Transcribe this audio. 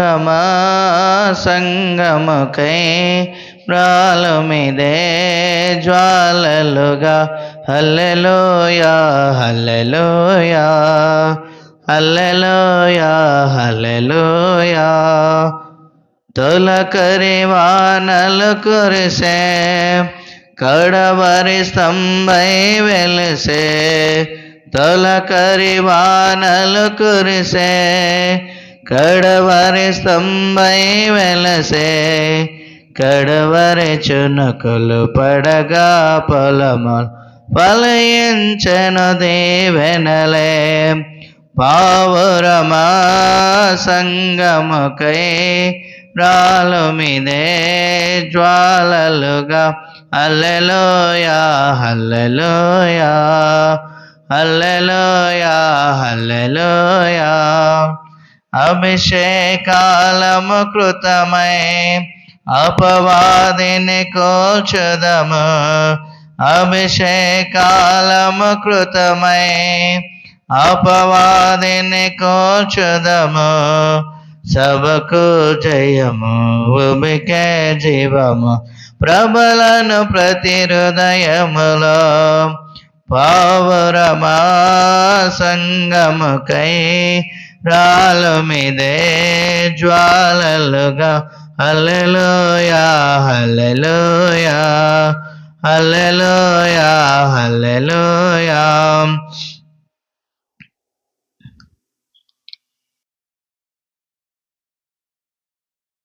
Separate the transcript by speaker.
Speaker 1: రమా సంగముకై ప్రాలుమిదే జ్వాలలుగా. హల్లెలోయా హల్లెలోయా హల్లెలోయా హల్లెలోయా. తొలకరి వానలు కురిసే కడవరి స్తంభై వెలిసే తొలకరి వానలు కురిసే కడవరి స్తంభై వెలసే కడవరి చునకులు పడగా పొలములు ఫలయించను దేవెనలే. పావురమా సంగముకై రాలు మీదే జ్వాలలుగా అల్లెలోయా హల్లెలోయా హల్లెలోయా హల్లెలోయా. అభిషేకాలము కృతమై అపవాదిని కోల్చుదము. అభిషేకాలము కృతమై అపవాదిని కోల్చుదము. సభకు జయము ఉబికే జీవము ప్రబలను ప్రతి హృదయములో పావురమా సంగముకై రాలుమిదే జ్వాలలుగా హల్లెలూయా హల్లెలూయా హల్లెలూయా హల్లెలూయా